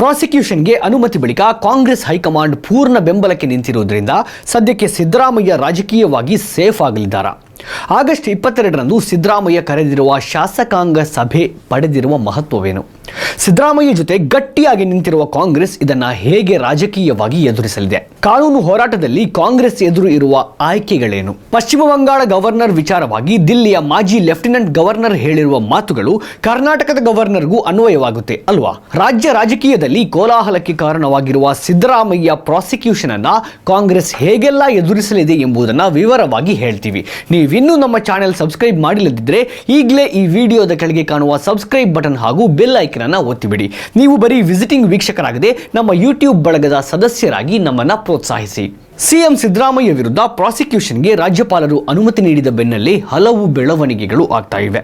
ಪ್ರಾಸಿಕ್ಯೂಷನ್ಗೆ ಅನುಮತಿ ಬಳಿಕ ಕಾಂಗ್ರೆಸ್ ಹೈಕಮಾಂಡ್ ಪೂರ್ಣ ಬೆಂಬಲಕ್ಕೆ ನಿಂತಿರುವುದರಿಂದ ಸದ್ಯಕ್ಕೆ ಸಿದ್ದರಾಮಯ್ಯ ರಾಜಕೀಯವಾಗಿ ಸೇಫ್ ಆಗಲಿದ್ದಾರಾ? ಆಗಸ್ಟ್ ಇಪ್ಪತ್ತೆರಡರಂದು ಸಿದ್ದರಾಮಯ್ಯ ಕರೆದಿರುವ ಶಾಸಕಾಂಗ ಸಭೆ ಪಡೆದಿರುವ ಮಹತ್ವವೇನು? ಸಿದ್ದರಾಮಯ್ಯ ಜೊತೆ ಗಟ್ಟಿಯಾಗಿ ನಿಂತಿರುವ ಕಾಂಗ್ರೆಸ್ ಇದನ್ನ ಹೇಗೆ ರಾಜಕೀಯವಾಗಿ ಎದುರಿಸಲಿದೆ? ಕಾನೂನು ಹೋರಾಟದಲ್ಲಿ ಕಾಂಗ್ರೆಸ್ ಎದುರು ಇರುವ ಆಯ್ಕೆಗಳೇನು? ಪಶ್ಚಿಮ ಬಂಗಾಳ ಗವರ್ನರ್ ವಿಚಾರವಾಗಿ ದಿಲ್ಲಿಯ ಮಾಜಿ ಲೆಫ್ಟಿನೆಂಟ್ ಗವರ್ನರ್ ಹೇಳಿರುವ ಮಾತುಗಳು ಕರ್ನಾಟಕದ ಗವರ್ನರ್ಗೂ ಅನ್ವಯವಾಗುತ್ತೆ ಅಲ್ವಾ? ರಾಜ್ಯ ರಾಜಕೀಯದಲ್ಲಿ ಕೋಲಾಹಲಕ್ಕೆ ಕಾರಣವಾಗಿರುವ ಸಿದ್ದರಾಮಯ್ಯ ಪ್ರಾಸಿಕ್ಯೂಷನ್ ಅನ್ನ ಕಾಂಗ್ರೆಸ್ ಹೇಗೆಲ್ಲ ಎದುರಿಸಲಿದೆ ಎಂಬುದನ್ನು ವಿವರವಾಗಿ ಹೇಳ್ತೀವಿ. ನೀವಿನ್ನೂ ನಮ್ಮ ಚಾನೆಲ್ ಸಬ್ಸ್ಕ್ರೈಬ್ ಮಾಡಿಲ್ಲದಿದ್ದರೆ ಈಗಲೇ ಈ ವಿಡಿಯೋದ ಕೆಳಗೆ ಕಾಣುವ ಸಬ್ಸ್ಕ್ರೈಬ್ ಬಟನ್ ಹಾಗೂ ಬೆಲ್ ಅನ್ನು ಒತ್ತಿಬಿಡಿ. ನೀವು ಬರೀ ವಿಸಿಟಿಂಗ್ ವೀಕ್ಷಕರಾಗದೆ ನಮ್ಮ ಯೂಟ್ಯೂಬ್ ಬಳಗದ ಸದಸ್ಯರಾಗಿ ನಮ್ಮನ್ನು ಪ್ರೋತ್ಸಾಹಿಸಿ. ಸಿಎಂ ಸಿದ್ದರಾಮಯ್ಯ ವಿರುದ್ಧ ಪ್ರಾಸಿಕ್ಯೂಷನ್ಗೆ ರಾಜ್ಯಪಾಲರು ಅನುಮತಿ ನೀಡಿದ ಬೆನ್ನಲ್ಲೇ ಹಲವು ಬೆಳವಣಿಗೆಗಳು ಆಗ್ತಾ ಇವೆ.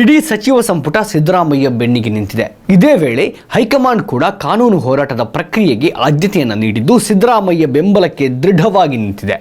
ಇಡೀ ಸಚಿವ ಸಂಪುಟ ಸಿದ್ದರಾಮಯ್ಯ ಬೆನ್ನಿಗೆ ನಿಂತಿದೆ. ಇದೇ ವೇಳೆ ಹೈಕಮಾಂಡ್ ಕೂಡ ಕಾನೂನು ಹೋರಾಟದ ಪ್ರಕ್ರಿಯೆಗೆ ಆದ್ಯತೆಯನ್ನು ನೀಡಿದ್ದು ಸಿದ್ದರಾಮಯ್ಯ ಬೆಂಬಲಕ್ಕೆ ದೃಢವಾಗಿ ನಿಂತಿದೆ.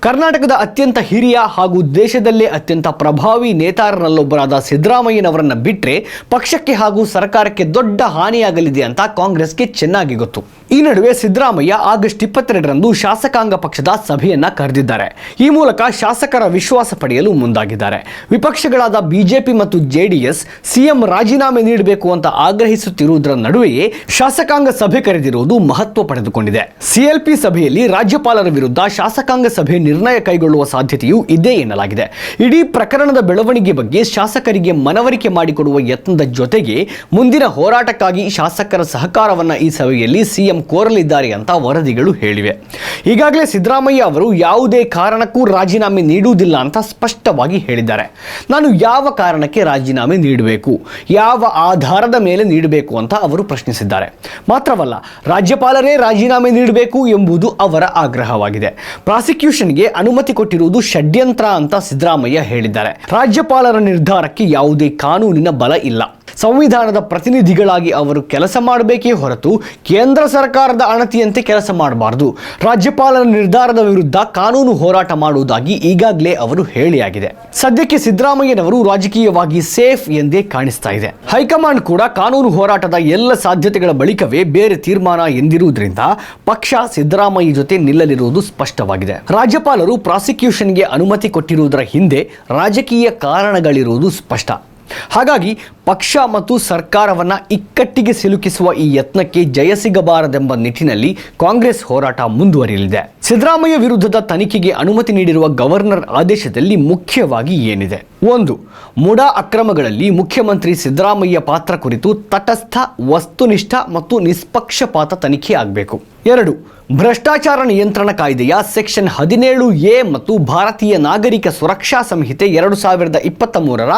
ಕರ್ನಾಟಕದ ಅತ್ಯಂತ ಹಿರಿಯ ಹಾಗೂ ದೇಶದಲ್ಲೇ ಅತ್ಯಂತ ಪ್ರಭಾವಿ ನೇತಾರರಲ್ಲೊಬ್ಬರಾದ ಸಿದ್ದರಾಮಯ್ಯನವರನ್ನ ಬಿಟ್ಟರೆ ಪಕ್ಷಕ್ಕೆ ಹಾಗೂ ಸರ್ಕಾರಕ್ಕೆ ದೊಡ್ಡ ಹಾನಿಯಾಗಲಿದೆ ಅಂತ ಕಾಂಗ್ರೆಸ್ಗೆ ಚೆನ್ನಾಗಿ ಗೊತ್ತು. ಈ ನಡುವೆ ಸಿದ್ದರಾಮಯ್ಯ ಆಗಸ್ಟ್ ಇಪ್ಪತ್ತೆರಡರಂದು ಶಾಸಕಾಂಗ ಪಕ್ಷದ ಸಭೆಯನ್ನ ಕರೆದಿದ್ದಾರೆ. ಈ ಮೂಲಕ ಶಾಸಕರ ವಿಶ್ವಾಸ ಪಡೆಯಲು ಮುಂದಾಗಿದ್ದಾರೆ. ವಿಪಕ್ಷಗಳಾದ ಬಿಜೆಪಿ ಮತ್ತು ಜೆಡಿಎಸ್ ಸಿಎಂ ರಾಜೀನಾಮೆ ನೀಡಬೇಕು ಅಂತ ಆಗ್ರಹಿಸುತ್ತಿರುವುದರ ನಡುವೆಯೇ ಶಾಸಕಾಂಗ ಸಭೆ ಕರೆದಿರುವುದು ಮಹತ್ವ ಪಡೆದುಕೊಂಡಿದೆ. ಸಿಎಲ್ಪಿ ಸಭೆಯಲ್ಲಿ ರಾಜ್ಯಪಾಲರ ವಿರುದ್ಧ ಶಾಸಕಾಂಗ ಸಭೆ ನಿರ್ಣಯ ಕೈಗೊಳ್ಳುವ ಸಾಧ್ಯತೆಯೂ ಇದೆ ಎನ್ನಲಾಗಿದೆ. ಇಡೀ ಪ್ರಕರಣದ ಬೆಳವಣಿಗೆ ಬಗ್ಗೆ ಶಾಸಕರಿಗೆ ಮನವರಿಕೆ ಮಾಡಿಕೊಡುವ ಯತ್ನದ ಜೊತೆಗೆ ಮುಂದಿನ ಹೋರಾಟಕ್ಕಾಗಿ ಶಾಸಕರ ಸಹಕಾರವನ್ನ ಈ ಸಭೆಯಲ್ಲಿ ಸಿಎಂ ಕೋರಲಿದ್ದಾರೆ ಅಂತ ವರದಿಗಳು ಹೇಳಿವೆ. ಈಗಾಗಲೇ ಸಿದ್ದರಾಮಯ್ಯ ಅವರು ಯಾವುದೇ ಕಾರಣಕ್ಕೂ ರಾಜೀನಾಮೆ ನೀಡುವುದಿಲ್ಲ ಅಂತ ಸ್ಪಷ್ಟವಾಗಿ ಹೇಳಿದ್ದಾರೆ. ನಾನು ಯಾವ ಕಾರಣಕ್ಕೆ ರಾಜೀನಾಮೆ ನೀಡಬೇಕು? ಯಾವ ಆಧಾರದ ಮೇಲೆ ನೀಡಬೇಕು ಅಂತ ಅವರು ಪ್ರಶ್ನಿಸಿದ್ದಾರೆ. ಮಾತ್ರವಲ್ಲ, ರಾಜ್ಯಪಾಲರೇ ರಾಜೀನಾಮೆ ನೀಡಬೇಕು ಎಂಬುದು ಅವರ ಆಗ್ರಹವಾಗಿದೆ. ಪ್ರಾಸಿಕ್ಯೂಷನ್ಗೆ ಅನುಮತಿ ಕೊಟ್ಟಿರುವುದು ಷಡ್ಯಂತ್ರ ಅಂತ ಸಿದ್ದರಾಮಯ್ಯ ಹೇಳಿದ್ದಾರೆ. ರಾಜ್ಯಪಾಲರ ನಿರ್ಧಾರಕ್ಕೆ ಯಾವುದೇ ಕಾನೂನಿನ ಬಲ ಇಲ್ಲ. ಸಂವಿಧಾನದ ಪ್ರತಿನಿಧಿಗಳಾಗಿ ಅವರು ಕೆಲಸ ಮಾಡಬೇಕೇ ಹೊರತು ಕೇಂದ್ರ ಸರ್ಕಾರದ ಅಣತಿಯಂತೆ ಕೆಲಸ ಮಾಡಬಾರದು. ರಾಜ್ಯಪಾಲರ ನಿರ್ಧಾರದ ವಿರುದ್ಧ ಕಾನೂನು ಹೋರಾಟ ಮಾಡುವುದಾಗಿ ಈಗಾಗಲೇ ಅವರು ಹೇಳಿಯಾಗಿದೆ. ಸದ್ಯಕ್ಕೆ ಸಿದ್ದರಾಮಯ್ಯನವರು ರಾಜಕೀಯವಾಗಿ ಸೇಫ್ ಎಂದೇ ಕಾಣಿಸ್ತಾ ಇದೆ. ಹೈಕಮಾಂಡ್ ಕೂಡ ಕಾನೂನು ಹೋರಾಟದ ಎಲ್ಲ ಸಾಧ್ಯತೆಗಳ ಬಳಿಕವೇ ಬೇರೆ ತೀರ್ಮಾನ ಎಂದಿರುವುದರಿಂದ ಪಕ್ಷ ಸಿದ್ದರಾಮಯ್ಯ ಜೊತೆ ನಿಲ್ಲಲಿರುವುದು ಸ್ಪಷ್ಟವಾಗಿದೆ. ರಾಜ್ಯಪಾಲರು ಪ್ರಾಸಿಕ್ಯೂಷನ್ಗೆ ಅನುಮತಿ ಕೊಟ್ಟಿರುವುದರ ಹಿಂದೆ ರಾಜಕೀಯ ಕಾರಣಗಳಿರುವುದು ಸ್ಪಷ್ಟ. ಹಾಗಾಗಿ ಪಕ್ಷ ಮತ್ತು ಸರ್ಕಾರವನ್ನು ಇಕ್ಕಟ್ಟಿಗೆ ಸಿಲುಕಿಸುವ ಈ ಯತ್ನಕ್ಕೆ ಜಯ ಸಿಗಬಾರದೆಂಬ ನಿಟ್ಟಿನಲ್ಲಿ ಕಾಂಗ್ರೆಸ್ ಹೋರಾಟ ಮುಂದುವರಿಯಲಿದೆ. ಸಿದ್ದರಾಮಯ್ಯ ವಿರುದ್ಧದ ತನಿಖೆಗೆ ಅನುಮತಿ ನೀಡಿರುವ ಗವರ್ನರ್ ಆದೇಶದಲ್ಲಿ ಮುಖ್ಯವಾಗಿ ಏನಿದೆ? ಒಂದು, ಮುಡಾ ಅಕ್ರಮಗಳಲ್ಲಿ ಮುಖ್ಯಮಂತ್ರಿ ಸಿದ್ದರಾಮಯ್ಯ ಪಾತ್ರ ಕುರಿತು ತಟಸ್ಥ, ವಸ್ತುನಿಷ್ಠ ಮತ್ತು ನಿಷ್ಪಕ್ಷಪಾತ ತನಿಖೆ ಆಗಬೇಕು. ಎರಡು, ಭ್ರಷ್ಟಾಚಾರ ನಿಯಂತ್ರಣ ಕಾಯ್ದೆಯ ಸೆಕ್ಷನ್ ಹದಿನೇಳು ಎ ಮತ್ತು ಭಾರತೀಯ ನಾಗರಿಕ ಸುರಕ್ಷಾ ಸಂಹಿತೆ ಎರಡು ಸಾವಿರದ ಇಪ್ಪತ್ತ ಮೂರರ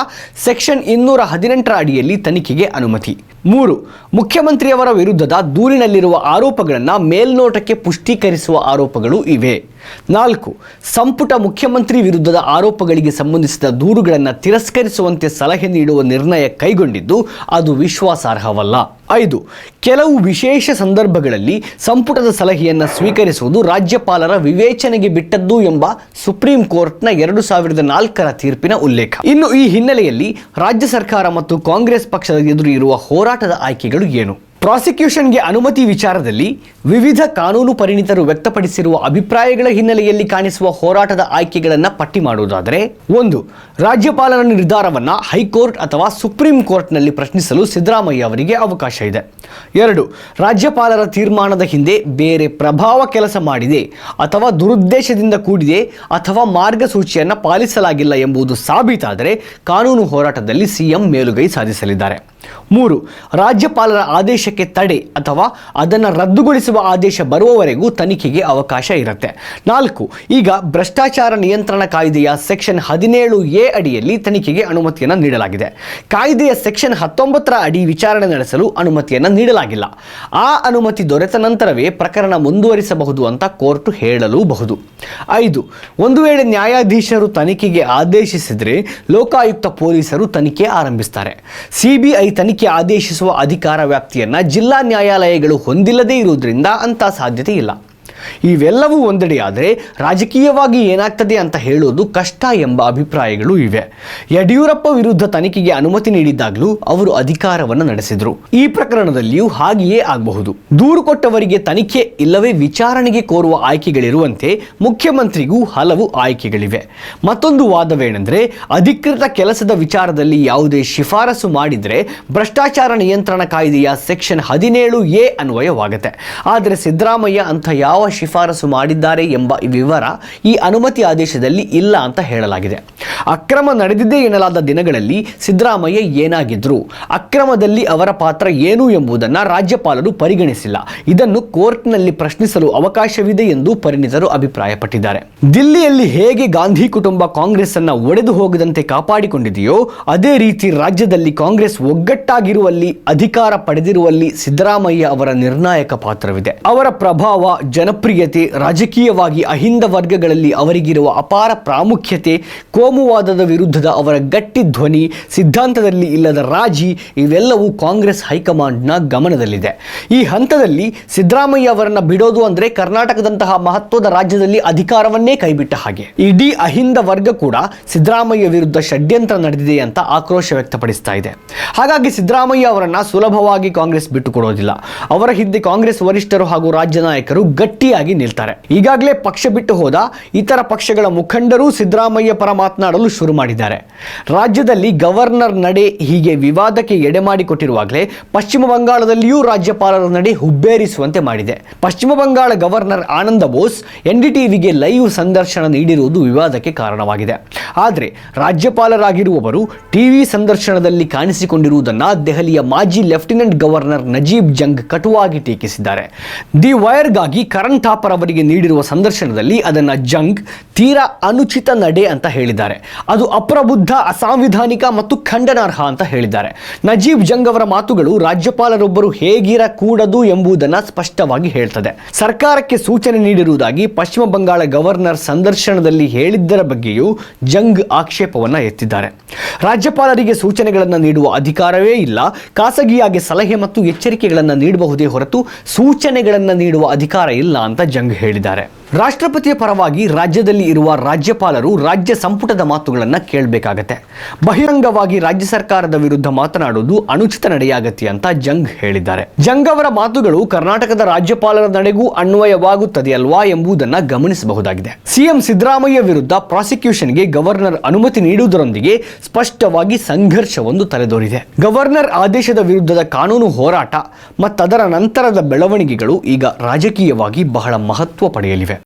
ಸೆಕ್ಷನ್ ಇನ್ನೂರ ಹದಿನೆಂಟರ ಅಡಿಯಲ್ಲಿ ತನಿಖೆಗೆ ಅನುಮತಿ. ಮೂರು, ಮುಖ್ಯಮಂತ್ರಿಯವರ ವಿರುದ್ಧದ ದೂರಿನಲ್ಲಿರುವ ಆರೋಪಗಳನ್ನು ಮೇಲ್ನೋಟಕ್ಕೆ ಪುಷ್ಟೀಕರಿಸುವ ಆರೋಪಗಳು ಇವೆ. ನಾಲ್ಕು, ಸಂಪುಟ ಮುಖ್ಯಮಂತ್ರಿ ವಿರುದ್ಧದ ಆರೋಪಗಳಿಗೆ ಸಂಬಂಧಿಸಿದ ದೂರುಗಳನ್ನು ತಿರಸ್ಕರಿಸುವಂತೆ ಸಲಹೆ ನೀಡುವ ನಿರ್ಣಯ ಕೈಗೊಂಡಿದ್ದು ಅದು ವಿಶ್ವಾಸಾರ್ಹವಲ್ಲ. ಐದು, ಕೆಲವು ವಿಶೇಷ ಸಂದರ್ಭಗಳಲ್ಲಿ ಸಂಪುಟದ ಸಲಹೆಯನ್ನು ಸ್ವೀಕರಿಸುವುದು ರಾಜ್ಯಪಾಲರ ವಿವೇಚನೆಗೆ ಬಿಟ್ಟದ್ದು ಎಂಬ ಸುಪ್ರೀಂ ಕೋರ್ಟ್ನ ಎರಡು ಸಾವಿರದ ನಾಲ್ಕರ ತೀರ್ಪಿನ ಉಲ್ಲೇಖ. ಇನ್ನು ಈ ಹಿನ್ನೆಲೆಯಲ್ಲಿ ರಾಜ್ಯ ಸರ್ಕಾರ ಮತ್ತು ಕಾಂಗ್ರೆಸ್ ಪಕ್ಷದ ಎದುರು ಇರುವ ಹೋರಾಟದ ಆಯ್ಕೆಗಳು ಏನು? ಪ್ರಾಸಿಕ್ಯೂಷನ್ಗೆ ಅನುಮತಿ ವಿಚಾರದಲ್ಲಿ ವಿವಿಧ ಕಾನೂನು ಪರಿಣಿತರು ವ್ಯಕ್ತಪಡಿಸಿರುವ ಅಭಿಪ್ರಾಯಗಳ ಹಿನ್ನೆಲೆಯಲ್ಲಿ ಕಾಣಿಸುವ ಹೋರಾಟದ ಆಯ್ಕೆಗಳನ್ನು ಪಟ್ಟಿ ಮಾಡುವುದಾದರೆ, ಒಂದು, ರಾಜ್ಯಪಾಲರ ನಿರ್ಧಾರವನ್ನು ಹೈಕೋರ್ಟ್ ಅಥವಾ ಸುಪ್ರೀಂ ಕೋರ್ಟ್ನಲ್ಲಿ ಪ್ರಶ್ನಿಸಲು ಸಿದ್ದರಾಮಯ್ಯ ಅವರಿಗೆ ಅವಕಾಶ ಇದೆ. ಎರಡು, ರಾಜ್ಯಪಾಲರ ತೀರ್ಮಾನದ ಹಿಂದೆ ಬೇರೆ ಪ್ರಭಾವ ಕೆಲಸ ಮಾಡಿದೆ ಅಥವಾ ದುರುದ್ದೇಶದಿಂದ ಕೂಡಿದೆ ಅಥವಾ ಮಾರ್ಗಸೂಚಿಯನ್ನು ಪಾಲಿಸಲಾಗಿಲ್ಲ ಎಂಬುದು ಸಾಬೀತಾದರೆ ಕಾನೂನು ಹೋರಾಟದಲ್ಲಿ ಸಿಎಂ ಮೇಲುಗೈ ಸಾಧಿಸಲಿದ್ದಾರೆ. ಮೂರು, ರಾಜ್ಯಪಾಲರ ಆದೇಶಕ್ಕೆ ತಡೆ ಅಥವಾ ಅದನ್ನು ರದ್ದುಗೊಳಿಸುವ ಆದೇಶ ಬರುವವರೆಗೂ ತನಿಖೆಗೆ ಅವಕಾಶ ಇರುತ್ತೆ. ನಾಲ್ಕು, ಈಗ ಭ್ರಷ್ಟಾಚಾರ ನಿಯಂತ್ರಣ ಕಾಯ್ದೆಯ ಸೆಕ್ಷನ್ ಹದಿನೇಳು ಎ ಅಡಿಯಲ್ಲಿ ತನಿಖೆಗೆ ಅನುಮತಿಯನ್ನು ನೀಡಲಾಗಿದೆ. ಕಾಯ್ದೆಯ ಸೆಕ್ಷನ್ ಹತ್ತೊಂಬತ್ತರ ಅಡಿ ವಿಚಾರಣೆ ನಡೆಸಲು ಅನುಮತಿಯನ್ನು ನೀಡಲಾಗಿಲ್ಲ. ಆ ಅನುಮತಿ ದೊರೆತ ನಂತರವೇ ಪ್ರಕರಣ ಮುಂದುವರಿಸಬಹುದು ಅಂತ ಕೋರ್ಟ್ ಹೇಳಲೂಬಹುದು. ಐದು, ಒಂದು ವೇಳೆ ನ್ಯಾಯಾಧೀಶರು ತನಿಖೆಗೆ ಆದೇಶಿಸಿದರೆ ಲೋಕಾಯುಕ್ತ ಪೊಲೀಸರು ತನಿಖೆ ಆರಂಭಿಸ್ತಾರೆ. ಸಿಬಿಐ ತನಿಖೆ ಆದೇಶಿಸುವ ಅಧಿಕಾರ ವ್ಯಾಪ್ತಿಯನ್ನು ಜಿಲ್ಲಾ ನ್ಯಾಯಾಲಯಗಳು ಹೊಂದಿಲ್ಲದೇ ಇರುವುದರಿಂದ ಅಂಥ ಸಾಧ್ಯತೆ ಇಲ್ಲ. ಇವೆಲ್ಲವೂ ಒಂದೆಡೆಯಾದರೆ ರಾಜಕೀಯವಾಗಿ ಏನಾಗ್ತದೆ ಅಂತ ಹೇಳೋದು ಕಷ್ಟ ಎಂಬ ಅಭಿಪ್ರಾಯಗಳು ಇವೆ. ಯಡಿಯೂರಪ್ಪ ವಿರುದ್ಧ ತನಿಖೆಗೆ ಅನುಮತಿ ನೀಡಿದ್ದಾಗಲೂ ಅವರು ಅಧಿಕಾರವನ್ನು ನಡೆಸಿದರು. ಈ ಪ್ರಕರಣದಲ್ಲಿಯೂ ಹಾಗೆಯೇ ಆಗಬಹುದು. ದೂರು ಕೊಟ್ಟವರಿಗೆ ತನಿಖೆ ಇಲ್ಲವೇ ವಿಚಾರಣೆಗೆ ಕೋರುವ ಆಯ್ಕೆಗಳಿರುವಂತೆ ಮುಖ್ಯಮಂತ್ರಿಗೂ ಹಲವು ಆಯ್ಕೆಗಳಿವೆ. ಮತ್ತೊಂದು ವಾದವೇನೆಂದರೆ, ಅಧಿಕೃತ ಕೆಲಸದ ವಿಚಾರದಲ್ಲಿ ಯಾವುದೇ ಶಿಫಾರಸು ಮಾಡಿದರೆ ಭ್ರಷ್ಟಾಚಾರ ನಿಯಂತ್ರಣ ಕಾಯ್ದೆಯ ಸೆಕ್ಷನ್ ಹದಿನೇಳು ಎ ಅನ್ವಯವಾಗುತ್ತೆ. ಆದರೆ ಸಿದ್ದರಾಮಯ್ಯ ಅಂತ ಯಾವ ಶಿಫಾರಸು ಮಾಡಿದ್ದಾರೆ ಎಂಬ ವಿವರ ಈ ಅನುಮತಿ ಆದೇಶದಲ್ಲಿ ಇಲ್ಲ ಅಂತ ಹೇಳಲಾಗಿದೆ. ಅಕ್ರಮ ನಡೆದಿದೆ ಎನ್ನಲಾದ ದಿನಗಳಲ್ಲಿ ಸಿದ್ದರಾಮಯ್ಯ ಏನಾಗಿದ್ರು? ಅಕ್ರಮದಲ್ಲಿ ಅವರ ಪಾತ್ರ ಏನು ಎಂಬುದನ್ನು ರಾಜ್ಯಪಾಲರು ಪರಿಗಣಿಸಿಲ್ಲ. ಇದನ್ನು ಕೋರ್ಟ್ನಲ್ಲಿ ಪ್ರಶ್ನಿಸಲು ಅವಕಾಶವಿದೆ ಎಂದು ಪರಿಣಿತರು ಅಭಿಪ್ರಾಯಪಟ್ಟಿದ್ದಾರೆ. ದಿಲ್ಲಿಯಲ್ಲಿ ಹೇಗೆ ಗಾಂಧಿ ಕುಟುಂಬ ಕಾಂಗ್ರೆಸ್ ಅನ್ನ ಒಡೆದು ಹೋಗದಂತೆ ಕಾಪಾಡಿಕೊಂಡಿದೆಯೋ, ಅದೇ ರೀತಿ ರಾಜ್ಯದಲ್ಲಿ ಕಾಂಗ್ರೆಸ್ ಒಗ್ಗಟ್ಟಾಗಿರುವಲ್ಲಿ, ಅಧಿಕಾರ ಪಡೆದಿರುವಲ್ಲಿ ಸಿದ್ದರಾಮಯ್ಯ ಅವರ ನಿರ್ಣಾಯಕ ಪಾತ್ರವಿದೆ. ಅವರ ಪ್ರಭಾವ ಜನಪ್ರಿಯತೆ ರಾಜಕೀಯವಾಗಿ ಅಹಿಂದ ವರ್ಗಗಳಲ್ಲಿ ಅವರಿಗಿರುವ ಅಪಾರ ಪ್ರಾಮುಖ್ಯತೆ, ಕೋಮುವಾದದ ವಿರುದ್ಧದ ಅವರ ಗಟ್ಟಿ ಧ್ವನಿ, ಸಿದ್ಧಾಂತದಲ್ಲಿ ಇಲ್ಲದ ರಾಜಿ ಇವೆಲ್ಲವೂ ಕಾಂಗ್ರೆಸ್ ಹೈಕಮಾಂಡ್ನ ಗಮನದಲ್ಲಿದೆ. ಈ ಹಂತದಲ್ಲಿ ಸಿದ್ದರಾಮಯ್ಯ ಅವರನ್ನು ಬಿಡೋದು ಅಂದರೆ ಕರ್ನಾಟಕದಂತಹ ಮಹತ್ವದ ರಾಜ್ಯದಲ್ಲಿ ಅಧಿಕಾರವನ್ನೇ ಕೈಬಿಟ್ಟ ಹಾಗೆ. ಇಡೀ ಅಹಿಂದ ವರ್ಗ ಕೂಡ ಸಿದ್ದರಾಮಯ್ಯ ವಿರುದ್ಧ ಷಡ್ಯಂತ್ರ ನಡೆದಿದೆ ಅಂತ ಆಕ್ರೋಶ ವ್ಯಕ್ತಪಡಿಸ್ತಾ ಇದೆ. ಹಾಗಾಗಿ ಸಿದ್ದರಾಮಯ್ಯ ಅವರನ್ನು ಸುಲಭವಾಗಿ ಕಾಂಗ್ರೆಸ್ ಬಿಟ್ಟುಕೊಡೋದಿಲ್ಲ. ಅವರ ಹಿಂದೆ ಕಾಂಗ್ರೆಸ್ ವರಿಷ್ಠರು ಹಾಗೂ ರಾಜ್ಯ ನಾಯಕರು ಗಟ್ಟಿಯಾಗಿ ನಿಲ್ತಾರೆ. ಈಗಾಗಲೇ ಪಕ್ಷ ಬಿಟ್ಟು ಹೋದ ಇತರ ಪಕ್ಷಗಳ ಮುಖಂಡರು ಸಿದ್ದರಾಮಯ್ಯ ಪರ ಮಾತನಾಡಲು ಶುರು ಮಾಡಿದ್ದಾರೆ. ರಾಜ್ಯದಲ್ಲಿ ಗವರ್ನರ್ ನಡೆ ಹೀಗೆ ವಿವಾದಕ್ಕೆ ಎಡೆಮಾಡಿಕೊಟ್ಟಿರುವಾಗಲೇ ಪಶ್ಚಿಮ ಬಂಗಾಳದಲ್ಲಿಯೂ ರಾಜ್ಯಪಾಲರ ನಡೆ ಹುಬ್ಬೇರಿಸುವಂತೆ ಮಾಡಿದೆ. ಪಶ್ಚಿಮ ಬಂಗಾಳ ಗವರ್ನರ್ ಆನಂದ ಬೋಸ್ ಎನ್ಡಿಟಿವಿಗೆ ಲೈವ್ ಸಂದರ್ಶನ ನೀಡಿರುವುದು ವಿವಾದಕ್ಕೆ ಕಾರಣವಾಗಿದೆ. ಆದರೆ ರಾಜ್ಯಪಾಲರಾಗಿರುವವರು ಟಿವಿ ಸಂದರ್ಶನದಲ್ಲಿ ಕಾಣಿಸಿಕೊಂಡಿರುವುದನ್ನು ದೆಹಲಿಯ ಮಾಜಿ ಲೆಫ್ಟಿನೆಂಟ್ ಗವರ್ನರ್ ನಜೀಬ್ ಜಂಗ್ ಕಟುವಾಗಿ ಟೀಕಿಸಿದ್ದಾರೆ. ದಿ ವೈರ್ಗಾಗಿ ಕರಣ್ ಅವರಿಗೆ ನೀಡಿರುವ ಸಂದರ್ಶನದಲ್ಲಿ ಅದನ್ನು ಜಂಗ್, ತೀರಾ ಅನುಚಿತ ನಡೆ ಅಂತ ಹೇಳಿದ್ದಾರೆ. ಅದು ಅಪ್ರಬುದ್ಧ, ಅಸಾಂವಿಧಾನಿಕ ಮತ್ತು ಖಂಡನಾರ್ಹ ಅಂತ ಹೇಳಿದ್ದಾರೆ. ನಜೀಬ್ ಜಂಗ್ ಅವರ ಮಾತುಗಳು ರಾಜ್ಯಪಾಲರೊಬ್ಬರು ಹೇಗಿರಕೂಡದು ಎಂಬುದನ್ನು ಸ್ಪಷ್ಟವಾಗಿ ಹೇಳ್ತದೆ. ಸರ್ಕಾರಕ್ಕೆ ಸೂಚನೆ ನೀಡಿರುವುದಾಗಿ ಪಶ್ಚಿಮ ಬಂಗಾಳ ಗವರ್ನರ್ ಸಂದರ್ಶನದಲ್ಲಿ ಹೇಳಿದ್ದರ ಬಗ್ಗೆಯೂ ಜಂಗ್ ಆಕ್ಷೇಪವನ್ನ ಎತ್ತಿದ್ದಾರೆ. ರಾಜ್ಯಪಾಲರಿಗೆ ಸೂಚನೆಗಳನ್ನು ನೀಡುವ ಅಧಿಕಾರವೇ ಇಲ್ಲ. ಖಾಸಗಿಯಾಗಿ ಸಲಹೆ ಮತ್ತು ಎಚ್ಚರಿಕೆಗಳನ್ನು ನೀಡಬಹುದೇ ಹೊರತು ಸೂಚನೆಗಳನ್ನು ನೀಡುವ ಅಧಿಕಾರ ಇಲ್ಲ. ಅಂತ ಜಂಗ್ ಹೇಳಿದ್ದಾರೆ. ರಾಷ್ಟ್ರಪತಿಯ ಪರವಾಗಿ ರಾಜ್ಯದಲ್ಲಿ ಇರುವ ರಾಜ್ಯಪಾಲರು ರಾಜ್ಯ ಸಂಪುಟದ ಮಾತುಗಳನ್ನು ಕೇಳಬೇಕಾಗತ್ತೆ. ಬಹಿರಂಗವಾಗಿ ರಾಜ್ಯ ಸರ್ಕಾರದ ವಿರುದ್ಧ ಮಾತನಾಡುವುದು ಅನುಚಿತ ನಡೆಯಾಗತ್ತೆ ಅಂತ ಜಂಗ್ ಹೇಳಿದ್ದಾರೆ. ಜಂಗ್ ಅವರ ಮಾತುಗಳು ಕರ್ನಾಟಕದ ರಾಜ್ಯಪಾಲರ ನಡೆಗೂ ಅನ್ವಯವಾಗುತ್ತದೆ ಅಲ್ವಾ ಎಂಬುದನ್ನು ಗಮನಿಸಬಹುದಾಗಿದೆ. ಸಿಎಂ ಸಿದ್ದರಾಮಯ್ಯ ವಿರುದ್ಧ ಪ್ರಾಸಿಕ್ಯೂಷನ್ಗೆ ಗವರ್ನರ್ ಅನುಮತಿ ನೀಡುವುದರೊಂದಿಗೆ ಸ್ಪಷ್ಟವಾಗಿ ಸಂಘರ್ಷವೊಂದು ತಲೆದೋರಿದೆ. ಗವರ್ನರ್ ಆದೇಶದ ವಿರುದ್ಧದ ಕಾನೂನು ಹೋರಾಟ ಮತ್ತದರ ನಂತರದ ಬೆಳವಣಿಗೆಗಳು ಈಗ ರಾಜಕೀಯವಾಗಿ ಬಹಳ ಮಹತ್ವ ಪಡೆಯಲಿವೆ.